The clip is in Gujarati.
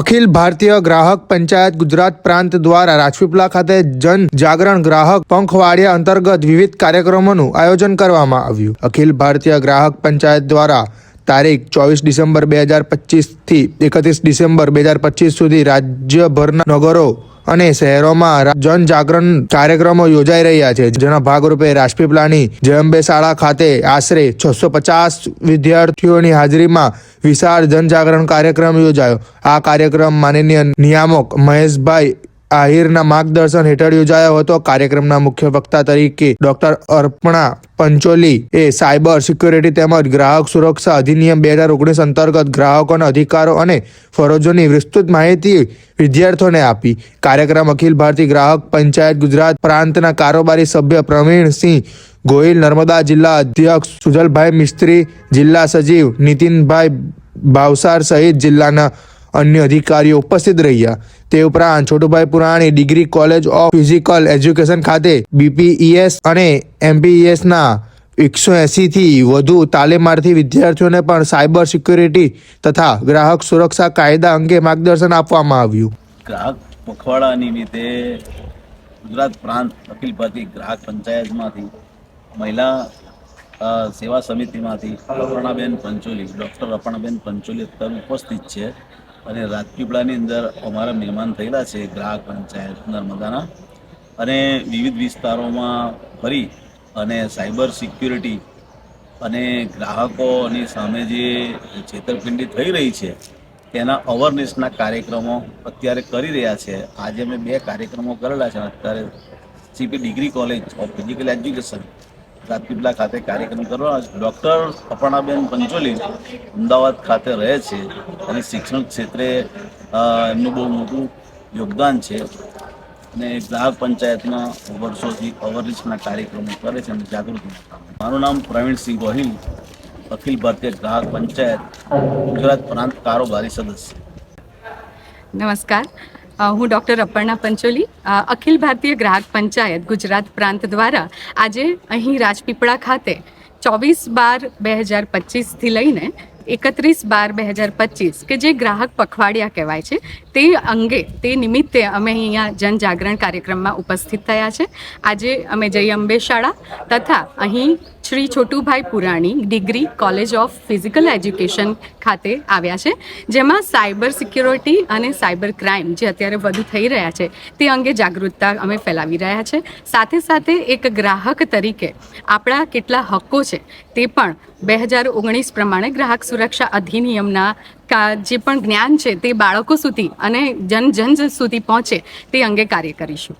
અખિલ ભારતીય ગ્રાહક પંચાયત ગુજરાત પ્રાંત દ્વારા રાજપીપળા ખાતે જન જાગરણ ગ્રાહક પંખવાડિયા અંતર્ગત વિવિધ કાર્યક્રમોનું આયોજન કરવામાં આવ્યું. અખિલ ભારતીય ગ્રાહક પંચાયત દ્વારા તારીખ ચોવીસ ડિસેમ્બર બે હજાર પચીસથી એકત્રીસ ડિસેમ્બર બે હજાર પચીસ સુધી રાજ્યભરના નગરો અને શહેરોમાં જનજાગરણ કાર્યક્રમો યોજાઈ રહ્યા છે. જેના ભાગરૂપે રાજપીપળાની જયંબે શાળા ખાતે આશરે છસો પચાસ વિદ્યાર્થીઓની હાજરીમાં વિશાળ જનજાગરણ કાર્યક્રમ યોજાયો. આ કાર્યક્રમ માનનીય નિયામક મહેશભાઈ આહિરના માર્ગદર્શન હેઠળ યોજાયો હતો. કાર્યક્રમના મુખ્ય વક્તા તરીકે ડોક્ટર અર્પણા પંચોલી એ સાયબર સિક્યોરિટી તેમજ ગ્રાહક સુરક્ષા અધિનિયમ બે હજાર ઓગણીસ અંતર્ગત ગ્રાહકોના અધિકારો અને ફરજોની વિસ્તૃત માહિતી વિદ્યાર્થીઓને આપી. કાર્યક્રમ અખિલ ભારતીય ગ્રાહક પંચાયત ગુજરાત પ્રાંતના કારોબારી સભ્ય પ્રવીણસિંહ ગોહિલ, નર્મદા જિલ્લા અધ્યક્ષ સુજલભાઈ મિસ્ત્રી, જિલ્લા સચિવ નીતિનભાઈ ભાવસાર સહિત જિલ્લાના અન્ય અધિકારીઓ ઉપસ્થિત રહ્યા. તે ઉપરાંત Chhotubhai Purani degree college of physical education ખાતે બીપીઈએસ અને એમપીઈએસના એકસો એંસીથી વધુ તાલીમાર્થી વિદ્યાર્થીઓને પણ સાયબર સિક્યુરિટી તથા ગ્રાહક સુરક્ષા કાયદા અંગે માર્ગદર્શન આપવામાં આવ્યું. ગ્રાહક પખવાડા નિમિત્તે ગુજરાત પ્રાંત અખિલ ભારતીય ગ્રાહક પંચાયતમાંથી મહિલા સેવા સમિતિમાંથી અપર્ણાબેન પંચોલી, ડૉક્ટર અપર્ણાબેન પંચોલી અત્યારે ઉપસ્થિત છે. અને રાજપીપળાની અંદર અમારા મહેમાન થયેલા છે, ગ્રાહક, પંચાયત, નર્મદાના. અને વિવિધ વિસ્તારોમાં ફરી અને સાયબર સિક્યુરિટી અને ગ્રાહકોની સામે જે છેતરપિંડી થઈ રહી છે, તેના અવેરનેસના કાર્યક્રમો અત્યારે કરી રહ્યા છે. આજે અમે બે કાર્યક્રમો કરેલા છે. અત્યારે CP degree college of physical education Rajpipla ખાતે કાર્યક્રમ કરવાનો છે ડૉક્ટર અપર્ણાબેન પંચોલી અમદાવાદ ખાતે રહે છે અને શિક્ષણ ક્ષેત્રે એમનું બહુ મોટું યોગદાન છે. અને ગ્રાહક પંચાયતમાં વર્ષોથી અવેરનેસના કાર્યક્રમો કરે છે અને જાગૃતિ મારું નામ પ્રવીણસિંહ ગોહિલ, અખિલ ભારતીય ગ્રાહક પંચાયત ગુજરાત પ્રાંત કારોબારી સદસ્ય. નમસ્કાર. હું ડૉક્ટર અપર્ણા પંચોલી અખિલ ભારતીય ગ્રાહક પંચાયત ગુજરાત પ્રાંત દ્વારા આજે અહીં રાજપીપળા ખાતે ચોવીસ બાર બે હજાર પચીસથી લઈને એકત્રીસ બાર બે હજાર પચીસ કે જે ગ્રાહક પખવાડિયા કહેવાય છે, તે અંગે, તે નિમિત્તે અમે અહીંયા જનજાગરણ કાર્યક્રમમાં ઉપસ્થિત થયા છે. આજે અમે જય અંબે શાળા તથા અહીં Shri Chhotubhai Purani degree college of physical education ખાતે આવ્યા છે, જેમાં સાયબર સિક્યોરિટી અને સાયબર ક્રાઇમ જે અત્યારે વધુ થઈ રહ્યા છે, તે અંગે જાગૃતતા અમે ફેલાવી રહ્યા છે. સાથે સાથે એક ગ્રાહક તરીકે આપણા કેટલા હક્કો છે, તે પણ બે હજાર ઓગણીસ પ્રમાણે ગ્રાહક સુરક્ષા અધિનિયમના જે પણ જ્ઞાન છે તે બાળકો સુધી અને જન જન સુધી પહોંચે તે અંગે કાર્ય કરીશું.